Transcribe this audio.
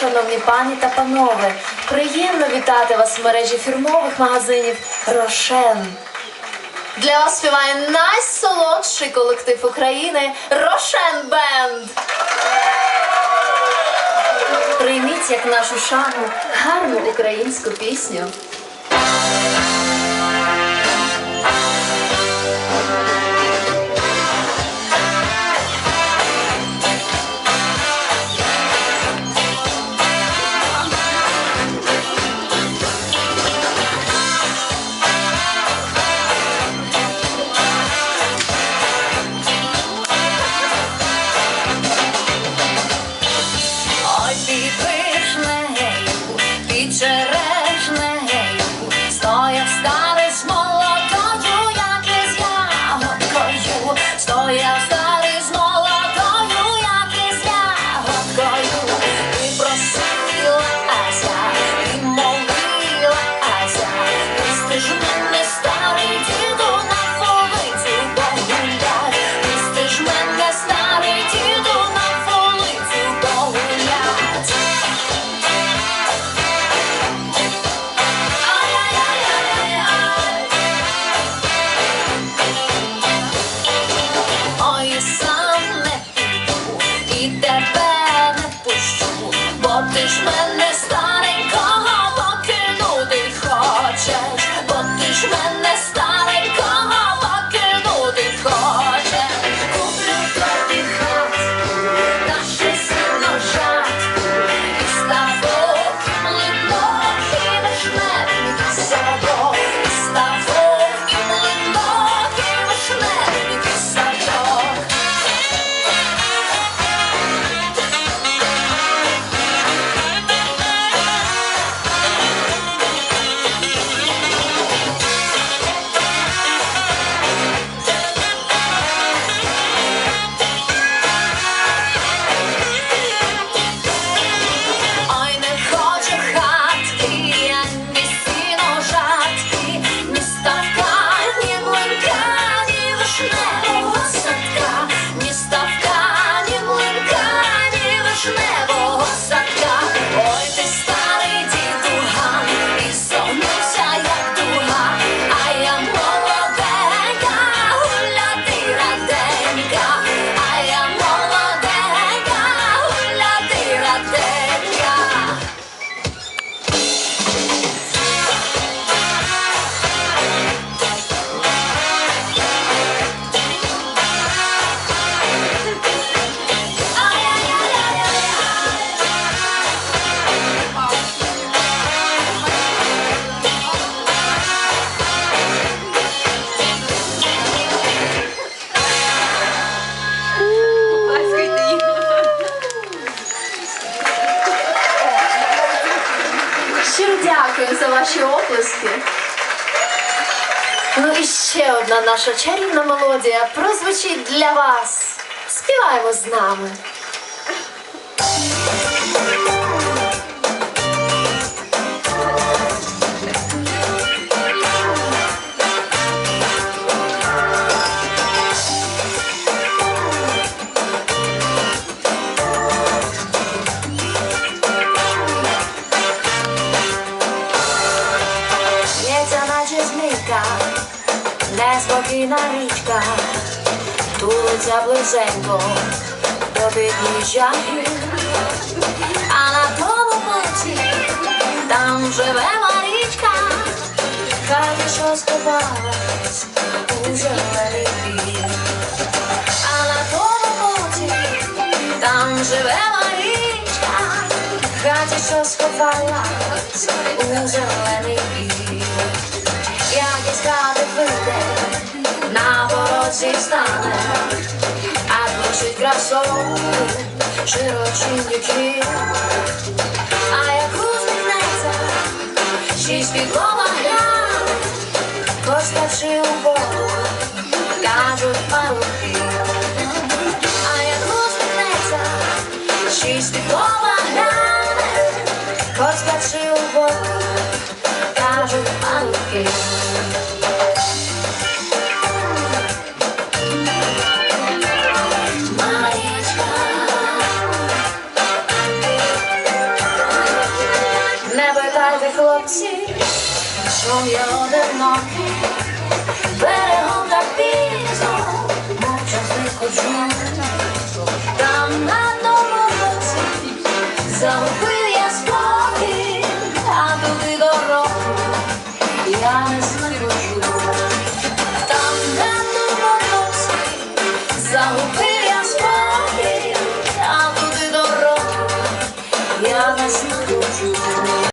шановні пані та панове. Приємно вітати вас в мережі фірмових магазинів Рошен. Для вас співає найсолодший колектив України Рошен Бенд. Прийміть як нашу шану гарну українську пісню. Ти ж мене старенького покинути хочеш, бо ти ж мене Щиро дякую за ваші оплески. Ну і ще одна наша чарівна мелодія прозвучить для вас. Співаємо з нами. Неспокійна річка, тулиться близенько до підніжжя. А на тому боці там живе Марічка, каже, що сховалась у зелений бір. А на тому боці там живе Марічка, каже, що сховалась у зелений. Порозі стане, а глушить красою широчим дівчі. А як усміхнеться, шість підлога гляне, поставши у воду, кажуть парубки. А як усміхнеться, шість підлога гляне, поставши у воду, кажуть парубки. Давайте, хлопці, чом я одинокий, берегом та пізно, мовчав близько джун, там на тому році загубив.